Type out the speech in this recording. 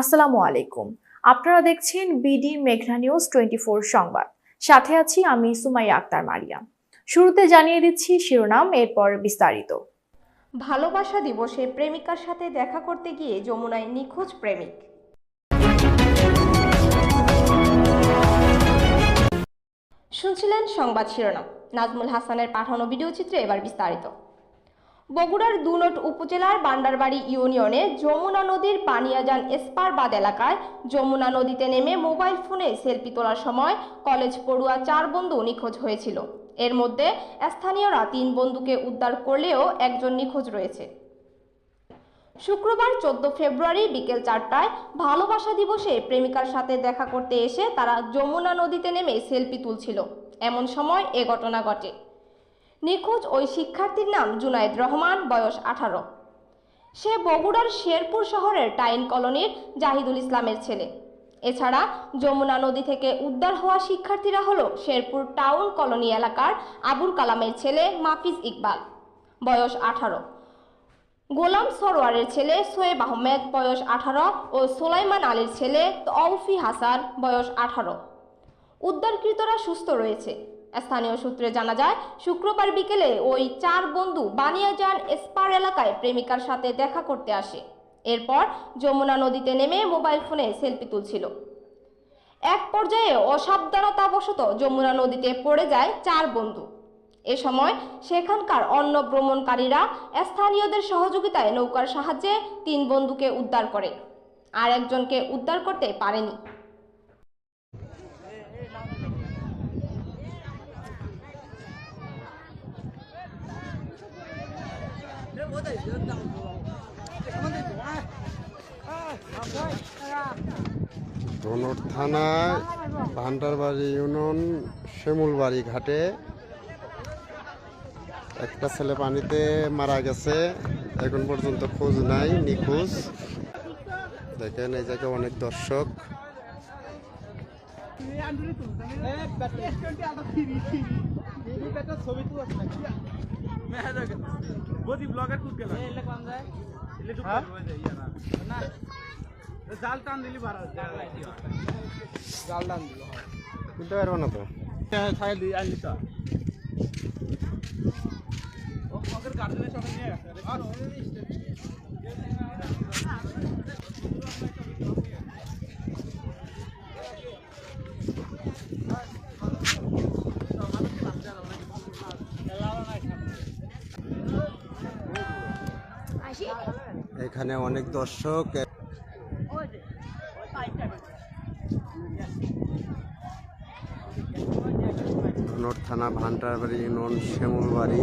আসসালামু আলাইকুম। আপনারা দেখছেন বিডি মেঘনা নিউজ টোয়েন্টি সংবাদ। সাথে আছি আমি সুমাইয়া আক্তার মারিয়া। শুরুতে জানিয়ে দিচ্ছি শিরোনাম, এরপর বিস্তারিত। ভালোবাসা দিবসে প্রেমিকার সাথে দেখা করতে গিয়ে যমুনায় নিখোঁজ প্রেমিক। শুনছিলেন সংবাদ শিরোনাম। নাজমুল হাসানের পাঠানো ভিডিও চিত্রে এবার বিস্তারিত। বগুড়ার দুনট উপজেলার বান্ডারবাড়ি ইউনিয়নে যমুনা নদীর পানিয়াজান এসপারবাদ এলাকায় যমুনা নদীতে নেমে মোবাইল ফোনে সেলফি তোলার সময় কলেজ পড়ুয়া চার বন্ধু নিখোঁজ হয়েছিল। এর মধ্যে স্থানীয়রা তিন বন্ধুকে উদ্ধার করলেও একজন নিখোঁজ রয়েছে। শুক্রবার চোদ্দ ফেব্রুয়ারি বিকেল চারটায় ভালোবাসা দিবসে প্রেমিকার সাথে দেখা করতে এসে তারা যমুনা নদীতে নেমে সেলফি তুলছিল। এমন সময় এ ঘটনা ঘটে। নিখোঁজ ওই শিক্ষার্থীর নাম জুনায়েদ রহমান, বয়স আঠারো। সে বগুড়ার শেরপুর শহরের টাইন কলোনির জাহিদুল ইসলামের ছেলে। এছাড়া যমুনা নদী থেকে উদ্ধার হওয়া শিক্ষার্থীরা হলো শেরপুর টাউন কলোনি এলাকার আবুল কালামের ছেলে মাফিজ ইকবাল, বয়স আঠারো। গোলাম সরোয়ারের ছেলে সোয়েব আহমেদ, বয়স আঠারো, ও সোলাইমান আলীর ছেলে তৌফি হাসান, বয়স আঠারো। উদ্ধারকৃতরা সুস্থ রয়েছে। স্থানীয় সূত্রে জানা যায়, শুক্রবার বিকেলে ওই চার বন্ধু বানিয়াজান এসপার এলাকায় প্রেমিকার সাথে দেখা করতে আসে। এরপর যমুনা নদীতে নেমে মোবাইল ফোনে সেলফি তুলছিল। এক পর্যায়ে অসাবধানতাবশত যমুনা নদীতে পড়ে যায় চার বন্ধু। এ সময় সেখানকার অন্য ভ্রমণকারীরা স্থানীয়দের সহযোগিতায় নৌকার সাহায্যে তিন বন্ধুকে উদ্ধার করে, আর একজনকে উদ্ধার করতে পারেনি। ধনুর থানায় ভান্ডারবাড়ি ইউনিয়ন শিমুলবাড়ি ঘাটে। একটা ছেলে পানিতে মারা গেছে, এখন পর্যন্ত খোঁজ নাই, নিখোঁজ। দেখেন এই জায়গায় অনেক দর্শক। বদি ব্লগার কুদ গেল জাল টান দিলি ভাড়া জাল টান দিল বুঝতে পারব না তো হ্যাঁ ছাই দিয়ে আনলি তো ওদের গার্জেনের সঙ্গে নিয়ে গেছে এখানে অনেক দর্শক। থানা ভান্ডারবাড়ি ইউনিয়ন শিমুলবাড়ি